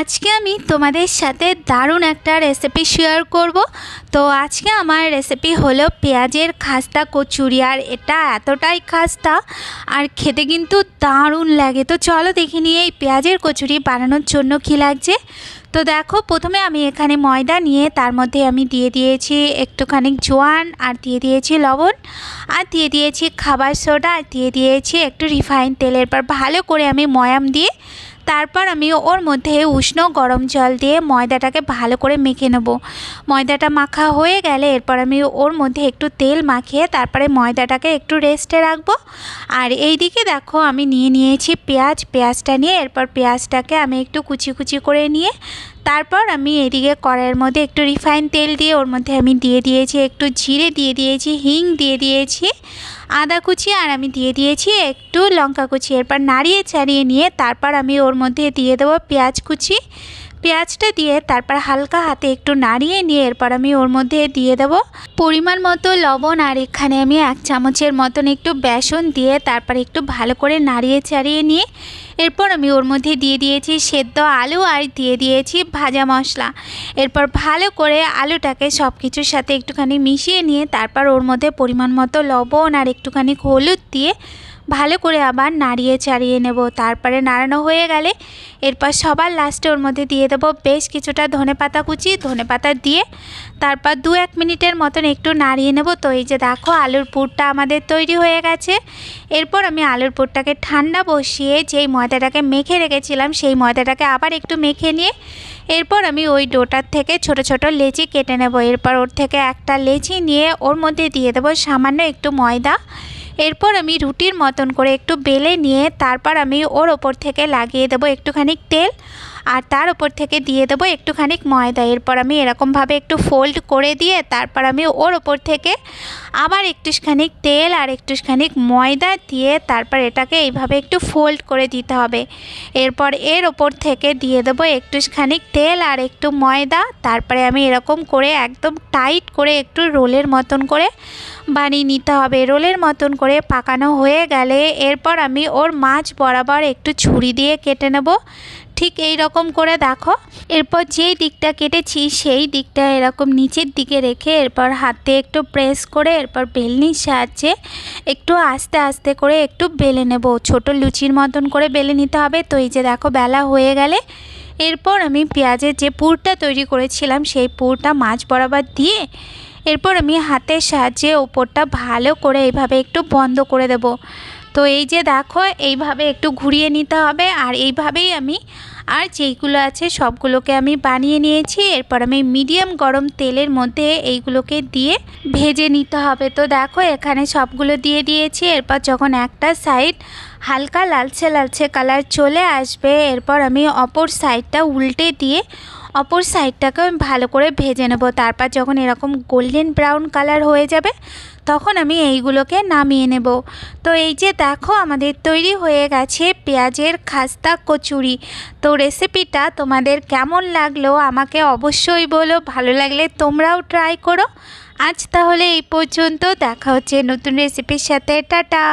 আজকে আমি তোমাদের সাথে দারুণ একটা রেসিপি শেয়ার করব। তো আজকে আমার রেসিপি হলো পেঁয়াজের খাস্তা, কচুরি, আর এটা এতটাই খাস্তা, আর খেতে কিন্তু দারুণ লাগে। তো চলো দেখে নিয়ে এই পেঁয়াজের কচুরি বানানোর জন্য কী লাগছে। তো দেখো, প্রথমে আমি এখানে ময়দা নিয়ে তার মধ্যে আমি দিয়ে দিয়েছি একটুখানি জোয়ান, আর দিয়ে দিয়েছি লবণ, আর দিয়ে দিয়েছি খাবার সোডা, আর দিয়ে দিয়েছি একটু রিফাইন তেলের পর ভালো করে আমি ময়াম দিয়ে তারপর আমি ওর মধ্যে উষ্ণ গরম জল দিয়ে ময়দাটাকে ভালো করে মেখে নেব। ময়দাটা মাখা হয়ে গেলে এরপর আমি ওর মধ্যে একটু তেল মাখিয়ে তারপরে ময়দাটাকে একটু রেস্টে রাখব। আর এই দিকে দেখো আমি নিয়ে নিয়েছি পেঁয়াজ। পেঁয়াজটা নিয়ে এরপর পেঁয়াজটাকে আমি একটু কুচি কুচি করে নিয়ে তারপর আমি এদিকে কড়াইয়ের মধ্যে একটু রিফাইন তেল দিয়ে, ওর মধ্যে আমি দিয়ে দিয়েছি একটু জিরে, দিয়ে দিয়েছি হিং, দিয়ে দিয়েছি আদা কুচি, আর আমি দিয়ে দিয়েছি একটু লঙ্কা কুচি। এরপর নাড়িয়ে চাড়িয়ে নিয়ে তারপর আমি ওর মধ্যে দিয়ে দেবো পেঁয়াজ কুচি। পেঁয়াজটা দিয়ে তারপর হালকা হাতে একটু নাড়িয়ে নিয়ে এরপর আমি ওর মধ্যে দিয়ে দেব। পরিমাণ মতো লবণ আর এখানে আমি এক চামচের মতন একটু বেসন দিয়ে তারপর একটু ভালো করে নাড়িয়ে চাড়িয়ে নিয়ে এরপর আমি ওর মধ্যে দিয়ে দিয়েছি সেদ্ধ আলু আর দিয়ে দিয়েছি ভাজা মশলা। এরপর ভালো করে আলুটাকে সব কিছুর সাথে একটুখানি মিশিয়ে নিয়ে তারপর ওর মধ্যে পরিমাণ মতো লবণ আর একটুখানি হলুদ দিয়ে ভালো করে আবার নাড়িয়ে চাড়িয়ে নেব। তারপরে নাড়ানো হয়ে গেলে এরপর সবার লাস্টে ওর মধ্যে দিয়ে দেবো বেশ কিছুটা ধনে পাতা কুচি, ধনে পাতা দিয়ে তারপর দু এক মিনিটের মতন একটু নাড়িয়ে নেব। তো এই যে দেখো আলুর পুরটা আমাদের তৈরি হয়ে গেছে। এরপর আমি আলুর পুরটাকে ঠান্ডা বসিয়ে যেই ময়দাটাকে মেখে রেখেছিলাম সেই ময়দাটাকে আবার একটু মেখে নিয়ে এরপর আমি ওই ডোটার থেকে ছোট ছোট লেচি কেটে নেব। এরপর ওর থেকে একটা লেচি নিয়ে ওর মধ্যে দিয়ে দেবো সামান্য একটু ময়দা। এরপর আমি রুটির মতন করে একটু বেলে নিয়ে তারপর আমি ওর ওপর থেকে লাগিয়ে দেবো একটুখানি তেল। আর তার ওপর থেকে দিয়ে দেবো একটুখানি ময়দা। এরপর আমি এরকমভাবে একটু ফোল্ড করে দিয়ে তারপর আমি ওর ওপর থেকে আবার একটুখানি তেল আর একটুখানি ময়দা দিয়ে তারপর এটাকে এইভাবে একটু ফোল্ড করে দিতে হবে। এরপর এর ওপর থেকে দিয়ে দেবো একটুখানি তেল আর একটু ময়দা। তারপরে আমি এরকম করে একদম টাইট করে একটু রোলের মতন করে বানিয়ে নিতে হবে। রোলের মতন করে পাকানো হয়ে গেলে এরপর আমি ওর মাছ বরাবর একটু ছুরি দিয়ে কেটে নেব। ঠিক এই রকম করে দেখো। এরপর যেই দিকটা কেটেছি, সেই দিকটা এরকম নিচের দিকে রেখে এরপর হাতে একটু প্রেস করে এরপর বেলনির সাহায্যে একটু আস্তে আস্তে করে একটু বেলে নেব। ছোট লুচির মতন করে বেলে নিতে হবে। তো এই যে দেখো, বেলা হয়ে গেলে এরপর আমি পেঁয়াজের যে পুরটা তৈরি করেছিলাম, সেই পুরটা মাছ বরাবর দিয়ে এরপর আমি হাতের সাহায্যে ওপরটা ভালো করে এইভাবে একটু বন্ধ করে দেব। তো এই যে দেখো, এইভাবে একটু ঘুরিয়ে নিতে হবে। আর এইভাবেই আমি, আর যেইগুলো আছে সবগুলোকে আমি বানিয়ে নিয়েছি। এরপর আমি মিডিয়াম গরম তেলের মধ্যে এইগুলোকে দিয়ে ভেজে নিতে হবে। তো দেখো, এখানে সবগুলো দিয়ে দিয়েছি। এরপর যখন একটা সাইড হালকা লালচে লালচে কালার চলে আসবে, এরপর আমি অপর সাইডটা উল্টে দিয়ে অপর সাইডটাকে আমি ভালো করে ভেজে নেব। তারপর যখন এরকম গোল্ডেন ব্রাউন কালার হয়ে যাবে, তখন আমি এইগুলোকে নামিয়ে নেব। তো এই যে দেখো, আমাদের তৈরি হয়ে গেছে পেঁয়াজের খাস্তা কচুরি। তো রেসিপিটা তোমাদের কেমন লাগল আমাকে অবশ্যই বলো, ভালো লাগলে তোমরাও ট্রাই করো। আজ তাহলে এই পর্যন্ত, দেখা হচ্ছে নতুন রেসিপির সাথে। টাটা!